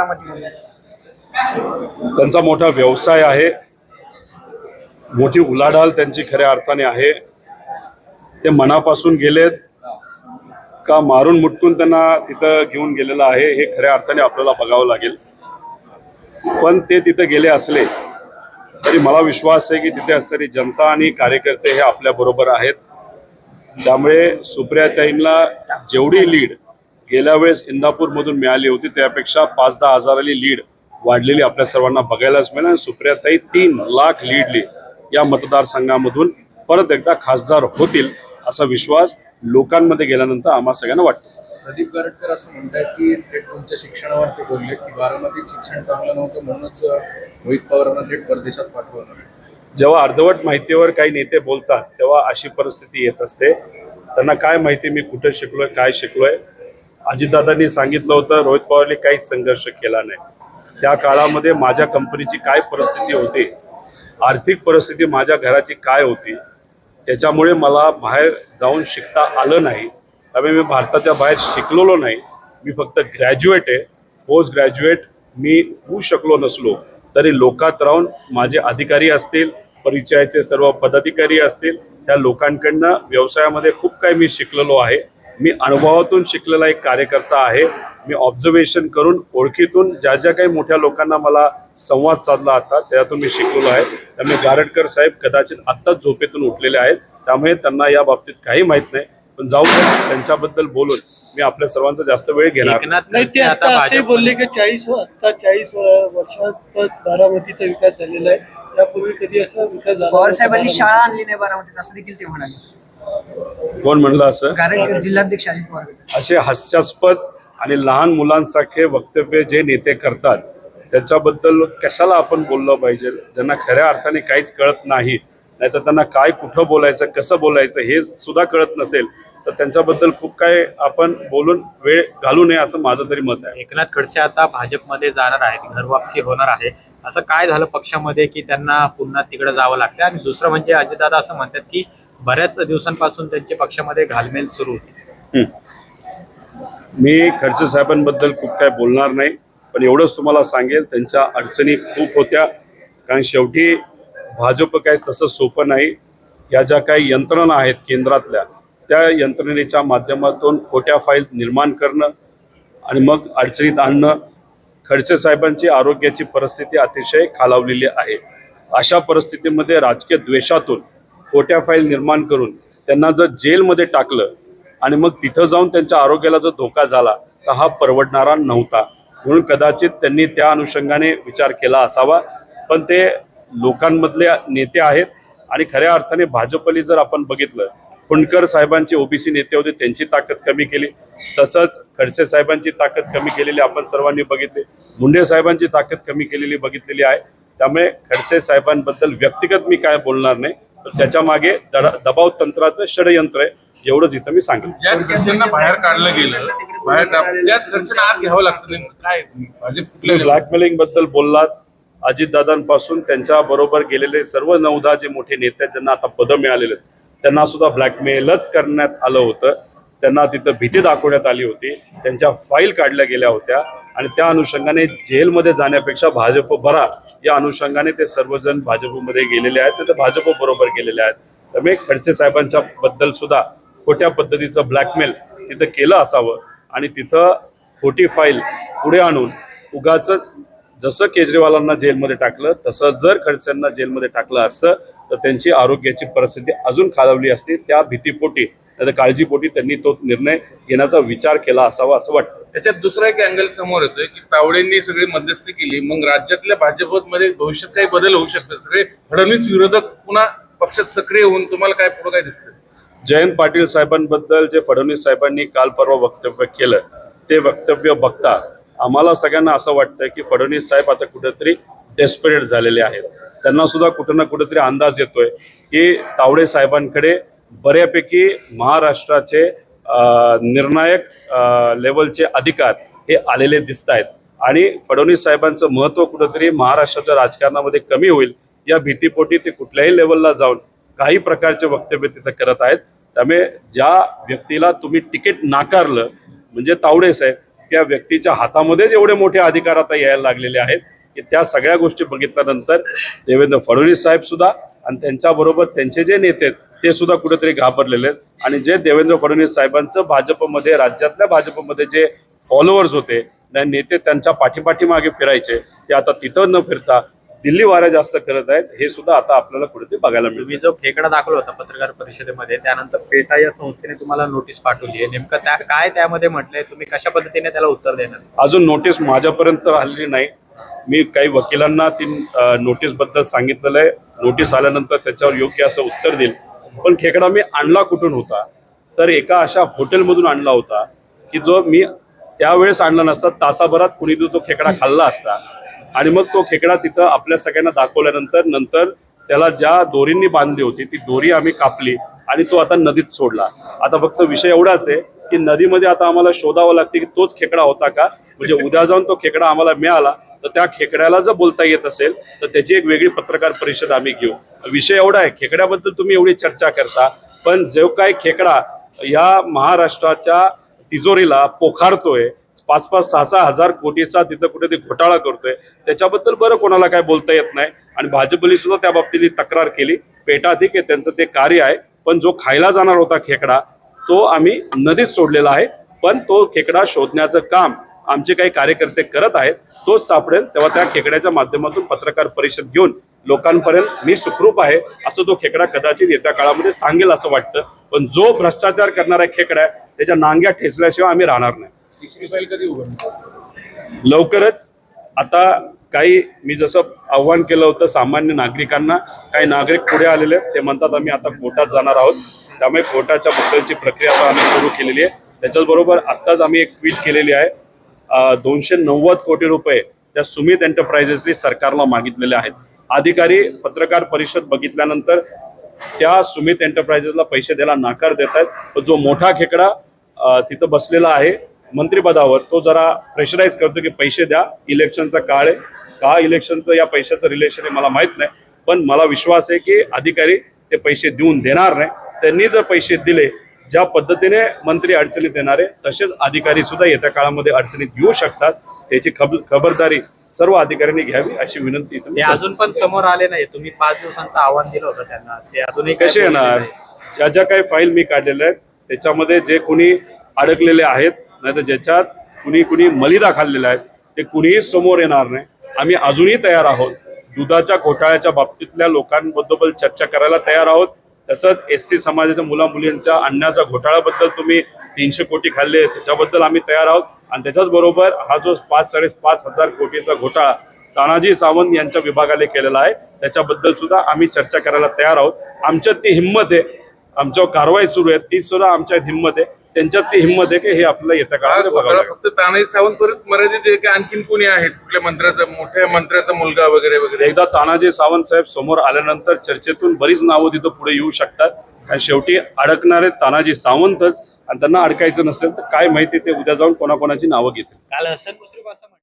बारामतीमध्ये त्यांचा मोठा व्यवसाय आहे. मोठी उलाढाल त्यांची खऱ्या अर्थाने आहे. ते मनापासून गेलेत. का मारून मुटकून त्यांना तिथं घेऊन गेलेलं आहे हे खऱ्या अर्थाने आपल्याला बघावं लागेल. पण ते तिथं गेले असले तरी मला विश्वास आहे की तिथे असणारी जनता आणि कार्यकर्ते हे आपल्या बरोबर आहेत. त्यामुळे सुप्रिया सुप्रियाताईंना जेवढी लीड गेल्या वेळेस इंदापूरमधून मिळाली होती. त्यापेक्षा पाच दहा हजाराली लीड वाढलेली आपल्या सर्वांना बघायलाच मिळेल. आणि सुप्रियाताई तीन लाख लीडली या मतदारसंघामधून. परत एकदा खासदार होतील असा विश्वास लोकांमध्ये गेल्यानंतर आम्हा सगळ्यांना वाटतो. प्रदीप गारटकर असं म्हणतात की थेट तुमच्या शिक्षणावर ते बोलले की बारामतीत शिक्षण चांगलं नव्हतं म्हणूनच रोहित पवारांना थेट परदेशात पाठवलं. जेव्हा अर्धवट माहितीवर काही नेते बोलतात तेव्हा अशी परिस्थिती येत असते. त्यांना काय माहिती मी कुठे शिकलोय काय शिकलोय? अजितदादांनी सांगितलं होतं रोहित पवारने काहीच संघर्ष केला नाही. त्या काळामध्ये माझ्या कंपनीची काय परिस्थिती होती आर्थिक परिस्थिती माझ्या घराची काय होती त्याच्यामुळे मला बाहेर जाऊन शिकता आलं नाही. त्यामुळे मी भारताच्या बाहेर शिकलेलो नाही. मी फक्त ग्रॅज्युएट आहे. पोस्ट ग्रॅज्युएट मी होऊ शकलो नसलो तरी लोकात राहून माझे अधिकारी असतील परिचयाचे सर्व पदाधिकारी असतील त्या लोकांकडनं व्यवसायामध्ये खूप काही मी शिकलेलो आहे. मी अनुभवातून शिकलेला एक कार्यकर्ता आहे. मी ऑब्झर्वेशन करून ओळखीतून ज्या ज्या काही मोठ्या लोकांना मला संवाद साधला होता त्यातून मी शिकलेलो आहे. त्यामुळे गारटकर साहेब कदाचित आत्ताच झोपेतून उठलेले आहेत. त्यामुळे त्यांना या बाबतीत काही माहीत नाही. पण जाऊ त्यांच्याबद्दल बोलून मी आपल्या सर्वांचा जास्त वेळ घेणार नाही. आता आता असे बोलले की चाळीस आता चाळीस वर्षात बारामतीचा विकास झालेला आहे. त्यापूर्वी कधी असा विकास झाला पवार साहेबांनी. शाळा आणली नाही बारामतीत असं देखील ते म्हणाले. कोण म्हणलं असं? कारण जिल्हाध्यक्ष अजित पवार. असे हास्यास्पद आणि लहान मुलांसारखे वक्तव्य जे नेते करतात त्याच्याबद्दल कशाला आपण बोललं पाहिजे? ज्यांना खऱ्या अर्थाने काहीच कळत नाही नाहीतर त्यांना काय कुठं बोलायचं कसं बोलायचं हे सुद्धा कळत नसेल तर त्यांच्याबद्दल खूप काय आपण बोलून वेळ घालू नये असं माझं तरी मत आहे. एकनाथ खडसे आता भाजपमध्ये जाणार आहेत घरवापसी होणार आहे. असं काय झालं पक्षामध्ये की त्यांना पुन्हा तिकडे जावं लागतं आणि दुसरं म्हणजे अजितदादा असं म्हणतात की बऱ्याच दिवसांपासून त्यांची पक्षामध्ये घालमेल सुरू होती. मी खडसे साहेबांबद्दल खूप काय बोलणार नाही पण एवढंच तुम्हाला सांगेल त्यांच्या अडचणी खूप होत्या. कारण शेवटी भाजप काय तसं सोपं नाही. या ज्या काही यंत्रणा आहेत केंद्रातल्या त्या यंत्रणेच्या माध्यमातून खोट्या फाईल निर्माण करणं आणि मग अडचणीत आणणं खडसे साहेबांची आरोग्याची परिस्थिती अतिशय खालावलेली आहे. अशा परिस्थितीमध्ये राजकीय द्वेषातून खोट्या फाईल निर्माण करून त्यांना जर जेलमध्ये टाकलं आणि मग तिथं जाऊन त्यांच्या आरोग्याला जर धोका झाला तर हा परवडणारा नव्हता. म्हणून कदाचित त्यांनी त्या अनुषंगाने विचार केला असावा. पण ते लोकांमधले नेते आहेत आणि खऱ्या अर्थाने भाजपली जर आपण बघितलं फुंडकर साहेबांचे ओबीसी नेते होते त्यांची ताकद कमी केली. तसंच खडसे साहेबांची ताकद कमी केलेली आपण सर्वांनी बघितली. मुंडे साहेबांची ताकद कमी केलेली बघितलेली आहे. त्यामुळे खडसे साहेबांबद्दल व्यक्तिगत मी काय बोलणार नाही. तर त्याच्यामागे दबाव तंत्राचं षडयंत्र आहे एवढंच इथं मी सांगेन. ज्या खर्चांना बाहेर काढलं गेलं बाहेर त्याच खर्चांना आत घ्यावं लागतं काय ब्लॅकमेलिंगबद्दल बोललात अजितदादांपासून त्यांच्या बरोबर गेलेले सर्व नऊ जे मोठे नेते ज्यांना आता पदं मिळालेले त्यांना सुद्धा ब्लॅकमेलच करण्यात आलं होतं. त्यांना तिथं भीती दाखवण्यात आली होती. त्यांच्या फाईल काढल्या गेल्या होत्या. आणि त्या अनुषंगाने जेलमध्ये जाण्यापेक्षा भाजप बरा या अनुषंगाने ते सर्वजण भाजपमध्ये गेलेले आहेत तर भाजप बरोबर गेलेले आहेत. त्यामुळे खडसे साहेबांच्या बद्दल सुद्धा खोट्या पद्धतीचं ब्लॅकमेल तिथं केलं असावं आणि तिथं खोटी फाईल पुढे आणून उगाच जसं केजरीवालांना जेलमध्ये टाकलं तसं जर खडसेंना जेलमध्ये टाकलं असतं तर त्यांची आरोग्याची परिस्थिती अजून खालावली असती. त्या भीतीपोटी त्या काळजीपोटी त्यांनी तो निर्णय घेण्याचा विचार केला असावा असं वाटतं. त्याच्यात दुसरा एक अँगल समोर येतोय की तावडेंनी सगळी मध्यस्थी केली मग राज्यातल्या भाजपमध्ये भविष्यात काही बदल होऊ शकतात. सगळे फडणवीस विरोधक पुन्हा पक्षात सक्रिय होऊन तुम्हाला काय पुढे काय दिसतं जयंत पाटील साहेबांबद्दल जे फडणवीस साहेबांनी काल परवा वक्तव्य केलं ते वक्तव्य बघता आम्हाला सगळ्यांना असं वाटतं की फडणवीस साहेब आता कुठेतरी डेस्परेट झालेले आहेत. त्यांना सुद्धा कुठं ना कुठेतरी अंदाज येतोय की तावडे साहेबांकडे बऱ्यापैकी महाराष्ट्राचे निर्णायक लेवलचे अधिकार हे आलेले दिसत आहेत आणि फडणवीस साहेबांचं महत्त्व कुठंतरी महाराष्ट्राच्या राजकारणामध्ये कमी होईल या भीतीपोटी ते कुठल्याही लेवलला जाऊन काही प्रकारचे वक्तव्य तिथं करत आहेत. त्यामुळे ज्या व्यक्तीला तुम्ही तिकीट नाकारलं म्हणजे तावडे साहेब त्या व्यक्तीच्या हातामध्येच एवढे मोठे अधिकार आता यायला लागलेले आहेत की त्या सगळ्या गोष्टी बघितल्यानंतर देवेंद्र फडणवीस साहेब सुद्धा आणि त्यांच्याबरोबर त्यांचे जे नेते आहेत ते सुद्धा कुठेतरी घाबरलेले आहेत. आणि जे देवेंद्र फडणवीस साहेबांचं भाजपमध्ये राज्यातल्या भाजपमध्ये जे फॉलोअर्स होते नेते त्यांच्या पाठीपाठीमागे फिरायचे ते आता तिथं न फिरता दिल्ली वाऱ्या जास्त करत आहेत हे सुद्धा आता आपल्याला कुठेतरी बघायला मिळतं. तुम्ही जो खेकडा दाखवला होता पत्रकार परिषदेमध्ये त्यानंतर पेटा या संस्थेने तुम्हाला नोटीस पाठवली आहे. नेमकं त्या काय त्यामध्ये म्हटलंय? तुम्ही कशा पद्धतीने त्याला उत्तर देणार? अजून नोटीस माझ्यापर्यंत आलेली नाही. मी काही वकिलांना ती नोटीसबद्दल सांगितलेलं आहे. नोटीस आल्यानंतर त्याच्यावर योग्य असं उत्तर देईल. पण खेकडा मी आणला कुठून होता? तर एका अशा हॉटेलमधून आणला होता की जो मी त्यावेळेस आणला नसता तासाभरात कुणी तो खेकडा खाल्ला असता. आणि मग तो खेकडा तिथं आपल्या सगळ्यांना दाखवल्यानंतर नंतर त्याला ज्या दोरींनी बांधली होती ती दोरी आम्ही कापली आणि तो आता नदीत सोडला. आता फक्त विषय एवढाच आहे की नदीमध्ये आता आम्हाला शोधावं लागते की तोच खेकडा होता का? म्हणजे उद्या जाऊन तो खेकडा आम्हाला मिळाला तर त्या खेकड्याला जर बोलता येत असेल तर त्याची एक वेगळी पत्रकार परिषद आम्ही घेऊ. विषय एवढा आहे खेकड्याबद्दल तुम्ही एवढी चर्चा करता पण जो काय खेकडा या महाराष्ट्राच्या तिजोरीला पोखारतोय पाच पाच सहा सहा हजार कोटीचा तिथं कुठे घोटाळा करतोय त्याच्याबद्दल बरं कोणाला काय बोलता येत नाही. आणि भाजपने सुद्धा त्या बाबतीत तक्रार केली. पेटाधिक आहे त्यांचं ते कार्य आहे पण जो खायला जाणार होता खेकडा तो आम्ही नदीत सोडलेला आहे पण तो खेकडा शोधण्याचं काम आमचे काही कार्यकर्ते करत आहेत तोच सापडेल तेव्हा त्या खेकड्याच्या माध्यमातून पत्रकार परिषद घेऊन लोकांपर्यंत मी सुखरूप आहे असं तो खेकडा कदाचित येत्या काळामध्ये सांगेल असं वाटतं. पण जो भ्रष्टाचार करणारा खेकडा आहे त्याच्या नांग्या ठेचल्याशिवाय आम्ही राहणार नाही. लवकरच. आता काही मी जसं आव्हान केलं होतं सामान्य नागरिकांना काही नागरिक पुढे आलेले आहेत ते म्हणतात आम्ही आता कोर्टात जाणार आहोत. त्यामुळे कोर्टाच्या बद्दलची प्रक्रिया आता आम्ही सुरू केलेली आहे. त्याच्याचबरोबर आत्ताच आम्ही एक ट्विट केलेली आहे दोनशे नव्वद कोटी रुपये त्या सुमित एंटरप्राइजेसनी सरकारला मागितलेले आहेत. अधिकारी पत्रकार परिषद बघितल्यानंतर त्या सुमित एंटरप्राइजेसला पैसे द्यायला नाकार देत आहेत. जो मोठा खेकडा तिथं बसलेला आहे मंत्रिपदावर तो जरा प्रेशराईज करतो की पैसे द्या इलेक्शनचा काळ आहे. का इलेक्शनचं या पैशाचं रिलेशन आहे मला माहीत नाही. पण मला विश्वास आहे की अधिकारी ते पैसे देऊन देणार नाही. त्यांनी जर पैसे दिले ज्या पद्धतीने मंत्री अडचणीत येणारे तसेच अधिकारी सुद्धा येत्या काळामध्ये अडचणीत येऊ शकतात त्याची खब खबरदारी सर्व अधिकाऱ्यांनी घ्यावी अशी विनंती ते अजून पण समोर आले नाही तुम्ही पाच दिवसांचं आव्हान दिलं होतं त्यांना. ते अजूनही कसे येणार. ज्या ज्या काही फाईल मी काढलेल्या आहेत त्याच्यामध्ये जे कुणी अडकलेले आहेत नाही तर ज्याच्यात कुणी कुणी मलिदा खाल्लेल्या आहेत ते कुणीही समोर येणार नाही. आम्ही अजूनही तयार आहोत. दुधाच्या घोटाळ्याच्या बाबतीतल्या लोकांबद्दल चर्चा करायला तयार आहोत. तसंच एस सी समाजाच्या मुला मुलींच्या अन्नाच्या घोटाळ्याबद्दल तुम्ही तीनशे कोटी खाल्ले त्याच्याबद्दल आम्ही तयार आहोत. आणि त्याच्याच बरोबर हा जो पाच साडेपाच हजार कोटीचा घोटाळा तानाजी सावंत यांच्या विभागाने केलेला आहे त्याच्याबद्दल सुद्धा आम्ही चर्चा करायला तयार आहोत. आमच्यात ती हिंमत आहे. आमच्यावर कारवाई सुरू आहे. ती सुद्धा आमच्यात हिंमत आहे. त्यांच्यात ती हिंमत आहे की हे आपल्याला येत्या हा काळामध्ये बघावं घोटाळा लागेल. फक्त तानाजी सावंत परत मर्यादित आहे की आणखीन कोणी आहेत? कुठल्या मंत्र्याचा मोठ्या मंत्र्याचा मुलगा वगैरे वगैरे? एकदा तानाजी सावंत साहेब समोर आल्यानंतर चर्चेतून बरीच नावं तिथं पुढे येऊ शकतात. आणि शेवटी अडकणारे तानाजी सावंतच आणि त्यांना अडकायचं नसेल तर काय माहिती ते उद्या जाऊन कोणाकोणाची नावं घेतील. काल हसन मुश्रीफ असं